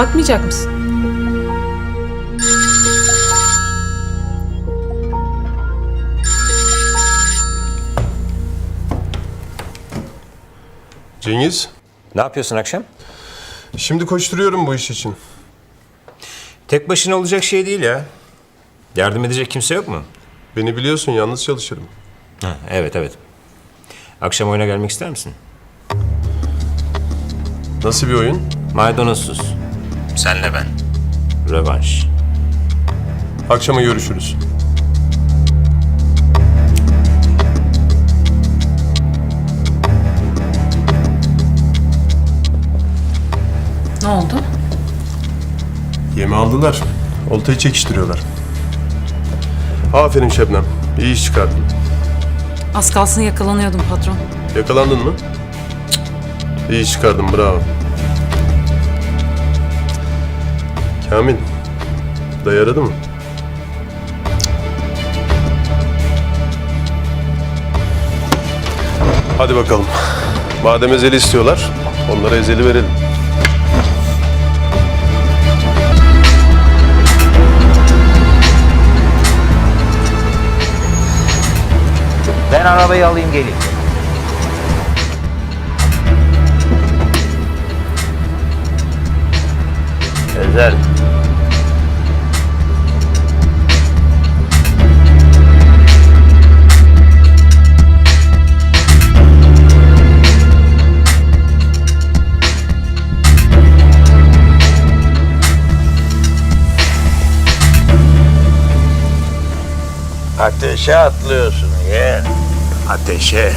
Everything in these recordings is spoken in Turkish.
Bakmayacak mısın? Cengiz, Ne yapıyorsun akşam? şimdi koşturuyorum bu iş için. Tek başına olacak şey değil ya. Yardım edecek kimse yok mu? Beni biliyorsun, yalnız çalışırım. Ha, evet evet. Akşam oyuna gelmek ister misin? Nasıl bir oyun? Maydanozsuz. Senle ben. Rövanş. Akşama görüşürüz. Ne oldu? Yemi aldılar. Oltayı çekiştiriyorlar. Aferin Şebnem. İyi iş çıkardın. Az kalsın yakalanıyordum patron. Yakalandın mı? Cık. İyi iş çıkardın, bravo. Kamil, dayı aradı mı? Hadi bakalım. Madem ezeli istiyorlar, onlara ezeli verelim. Ben arabayı alayım geleyim. Özel. Ateşe atlıyorsun yeğen. Ateşe.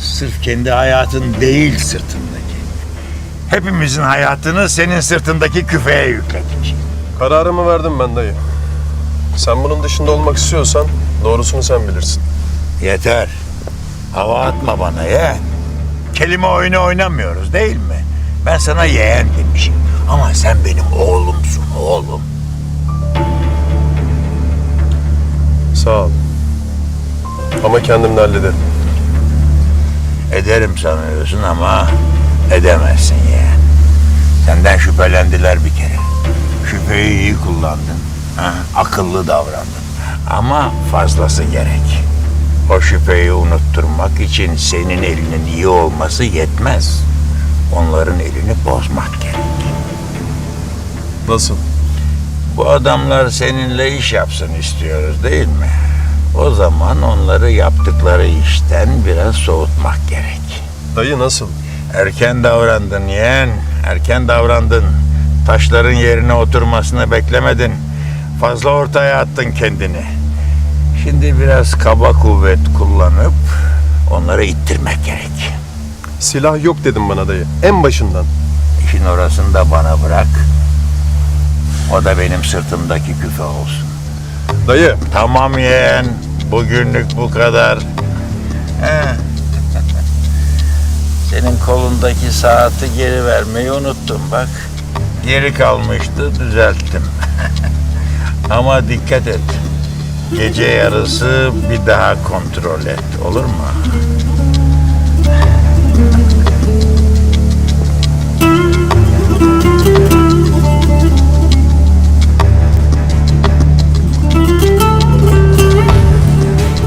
Sırf kendi hayatın değil sırtındaki. Hepimizin hayatını senin sırtındaki küfeye yükledik. Kararımı verdim ben dayı. Sen bunun dışında olmak istiyorsan doğrusunu sen bilirsin. Yeter. Hava atma bana yeğen. Kelime oyunu oynamıyoruz değil mi? Ben sana yeğen demişim. Ama sen benim oğlumsun oğlum. Sağ ol. Ama kendim de hallederim. Ederim sanıyorsun ama edemezsin yeğen. Senden şüphelendiler bir kere. Şüpheyi iyi kullandın. Ha, akıllı davrandın. Ama fazlası gerek. O şüpheyi unutturmak için senin elinin iyi olması yetmez. Onların elini bozmak gerek. Nasıl? Bu adamlar seninle iş yapsın istiyoruz değil mi? O zaman onları yaptıkları işten biraz soğutmak gerek. Dayı nasıl? Erken davrandın yeğen, erken davrandın. Taşların yerine oturmasını beklemedin. Fazla ortaya attın kendini. Şimdi biraz kaba kuvvet kullanıp onları ittirmek gerek. Silah yok dedim bana dayı. En başından. İşin orasını da bana bırak. O da benim sırtımdaki küfe olsun. Dayı. Tamam yeğen, bugünlük bu kadar. He. Senin kolundaki saati geri vermeyi unuttum bak. Geri kalmıştı, düzelttim. Ama dikkat et. Gece yarısı bir daha kontrol et, olur mu?